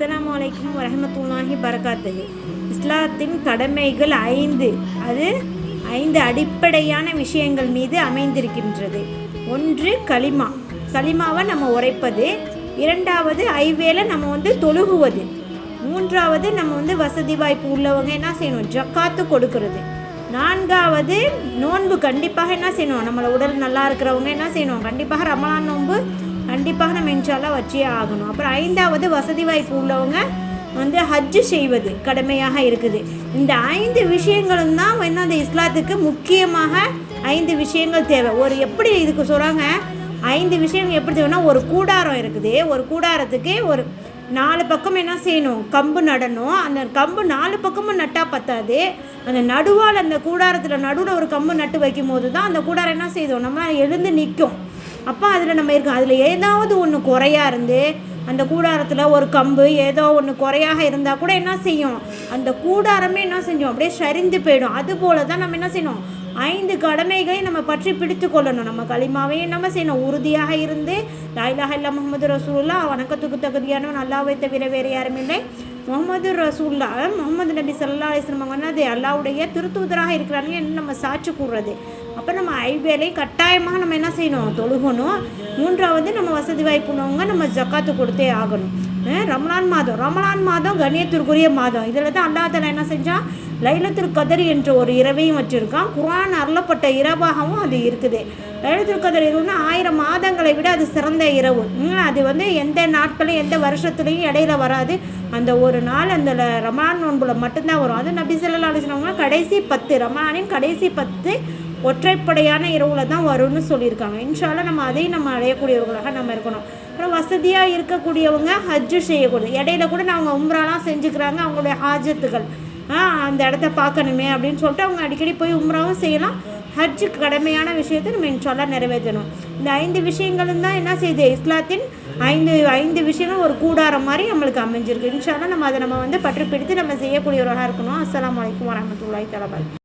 அஸ்ஸலாமு அலைக்கும் வரஹமத்துல்லாஹி பரகாத்துஹு இஸ்லாத்தின் கடமைகள் ஐந்து. அது ஐந்து அடிப்படையான விஷயங்கள் மீது அமைந்திருக்கின்றது. ஒன்று களிமா. களிமாவை நம்ம உரைப்பது. இரண்டாவது ஐவேளை நம்ம வந்து தொழுகுவது. மூன்றாவது நம்ம வந்து வசதி வாய்ப்பு உள்ளவங்க என்ன செய்யணும்? ஜக்காத்து கொடுக்கறது. நான்காவது நோன்பு கண்டிப்பாக என்ன செய்யணும்? நம்மளை உடல் நல்லா இருக்கிறவங்க என்ன செய்யணும்? கண்டிப்பாக ரமலான் நோன்பு கண்டிப்பாக நம்ம இன்ஷால்லாம் வச்சே ஆகணும். அப்புறம் ஐந்தாவது வசதி வாய்ப்பு உள்ளவங்க வந்து ஹஜ்ஜு செய்வது கடமையாக இருக்குது. இந்த ஐந்து விஷயங்களும் தான் என்ன அந்த இஸ்லாத்துக்கு முக்கியமாக ஐந்து விஷயங்கள் தேவை. ஒரு எப்படி இதுக்கு சொல்கிறாங்க ஐந்து விஷயங்கள் எப்படி தேவைன்னா ஒரு கூடாரம் இருக்குது. ஒரு கூடாரத்துக்கு ஒரு நாலு பக்கம் என்ன செய்யணும்? கம்பு நடணும். அந்த கம்பு நாலு பக்கமும் நட்டால் பத்தாது. அந்த நடுவால் அந்த கூடாரத்தில் நடுவில் ஒரு கம்பு நட்டு வைக்கும் போது தான் அந்த கூடாரம் என்ன செய்தோம் நம்ம எழுந்து நிற்கும் அப்போ அதில் நம்ம இருக்கோம் அதில் ஏதாவது ஒன்று குறையா இருந்து அந்த கூடாரத்தில் ஒரு கம்பு ஏதோ ஒன்று குறையாக இருந்தால் கூட என்ன செய்யும்? அந்த கூடாரமே என்ன செஞ்சோம்? அப்படியே சரிந்து போயிடும். அதுபோல தான் நம்ம என்ன செய்யணும்? ஐந்து கடமைகளை நம்ம பற்றி பிடித்து கொள்ளணும். நம்ம களிமாவையும் நம்ம செய்யணும். உறுதியாக இருந்து லாயிலாக இல்லா முகமது ரசூல்லா வணக்கத்துக்கு தகுதியானவன் அல்லாவை தவிர வேறு யாரும் இல்லை. முகமது ரசூல்லா முகமது நபி சல்லா அலிஸ்லம் அவங்க வந்து அல்லாவுடைய திருத்தூதராக இருக்கிறாங்க நம்ம சாட்சி கூடுறது அப்போ நம்ம ஐவேலை கட்டாயமாக நம்ம என்ன செய்யணும்? தொழுகணும். மூன்றாவது நம்ம வசதி வாய்ப்புனவங்க நம்ம ஜக்காத்து கொடுத்தே ஆகணும். ரமலான் மாதம் ரமலான் மாதம் கண்ணியத்திற்குரிய மாதம். இதில் தான் அல்லாஹ் என்ன செஞ்சான் லைலத்துல் கதர் என்ற ஒரு இரவையும் வச்சுருக்கான். குரான் அருளப்பட்ட இரவாகவும் அது இருக்குது. லைலத்துல் கதர் இரவுனா ஆயிரம் மாதங்களை விட அது சிறந்த இரவு. அது வந்து எந்த நாட்களையும் எந்த வருஷத்துலையும் இடையில வராது. அந்த ஒரு நாள் அந்த ரமலான் நோன்புல மட்டும்தான் வரும். அது நபி சொல்லலாம் அலைஹி கடைசி பத்து ரமலானின் கடைசி பத்து ஒற்றைப்படையான இரவுல தான் வரும்னு சொல்லியிருக்காங்க. இன்ஷால்லா நம்ம அதையும் நம்ம அடையக்கூடியவர்களாக நம்ம இருக்கணும். அப்புறம் வசதியாக இருக்கக்கூடியவங்க ஹஜ்ஜு செய்யக்கூடாது. இடையில கூட அவங்க உம்ராலாம் செஞ்சுக்கிறாங்க அவங்களுடைய ஹாஜத்துகள். அந்த இடத்த பார்க்கணுமே அப்படின்னு சொல்லிட்டு அவங்க அடிக்கடி போய் உம்ராவும் செய்யலாம். ஹஜ்ஜு கடமையான விஷயத்தை நம்ம இன்ஷால்லா நிறைவேற்றணும். இந்த ஐந்து விஷயங்களும் தான் என்ன செய்யுது இஸ்லாத்தின் ஐந்து ஐந்து விஷயங்கள் ஒரு கூடாரம் மாதிரி நம்மளுக்கு அமைஞ்சிருக்கு. இன்ஷால்லா நம்ம அதை நம்ம வந்து பற்றி பிடித்து நம்ம செய்யக்கூடியவராக இருக்கணும். அஸ்லாம் வலைக்கம் வரஹ்மத்துல்லாஹி தலைவர்